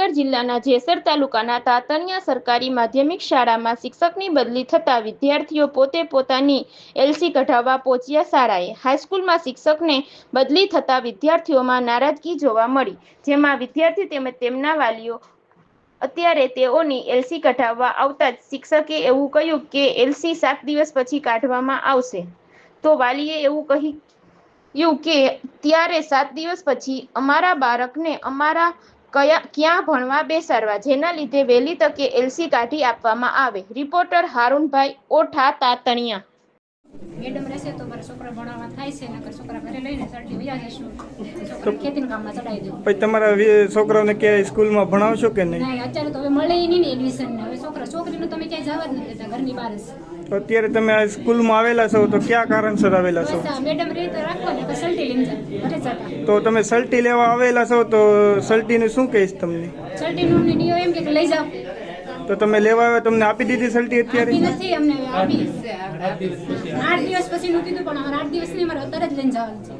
મહીસાગર જિલ્લાના જેસર તાલુકાના તાતણિયા સરકારી માધ્યમિક શાળામાં શિક્ષકની બદલી થતા વિદ્યાર્થીઓ પોતે પોતાની એલસી કઢાવવા પહોંચ્યા શાળાએ. હાઈસ્કૂલમાં શિક્ષકને બદલી થતા વિદ્યાર્થીઓમાં નારાજગી જોવા મળી, જેમાં વિદ્યાર્થી તેમજ તેમના વાલીઓ અત્યારે તેઓની એલસી કઢાવવા આવતા જ શિક્ષકે એવું કહ્યું કે એલસી સાત દિવસ પછી કાઢવામાં આવશે. તો વાલીએ એવું કહી કે ત્યારે સાત દિવસ પછી અમારા બાળકને અમારા કયા ક્યાં ભણવા બેસાડવા? જેના લીધે વહેલી તકે એલસી કાઢી આપવામાં આવે. રિપોર્ટર હારૂનભાઈ ઓઠા તાતણિયા. મેડમ રહેશે તો મારા છોકરા ભણાવવા થાય છે નકર છોકરા ઘરે લઈને સર્ટી વયા જશું. ખેતીના કામમાં ચડાવી દઉં. પછી તમારા છોકરાઓને ક્યાંય સ્કૂલમાં ભણાવશો કે નહીં? નહીં અત્યારે તો હવે મળે નહીં ને એડમિશન હવે છોકરા છોકરીનું તમે ક્યાંય જવા જ નથી દેતા ઘરની બહાર જ. અત્યારે તમે આ સ્કૂલમાં આવેલા છો તો કયા કારણસર આવેલા છો? મેડમ રહી તો રાખો ને સલ્ટી લઈને જાય ઘરે જતા તો તમે સલ્ટી લેવા આવેલા છો તો સલટીનું શું કહીશ તમને? સલ્ટીનું નિયો એમ કે લઈ જાઓ. તો તમે લેવા આવ્યા તમને આપી દીધી સલ્ટી અત્યારે? નથી અમને આપી આઠ દિવસ પછી. નું કીધું પણ આઠ દિવસની અમારે અત્યારે જ લઈને જવાનું છે.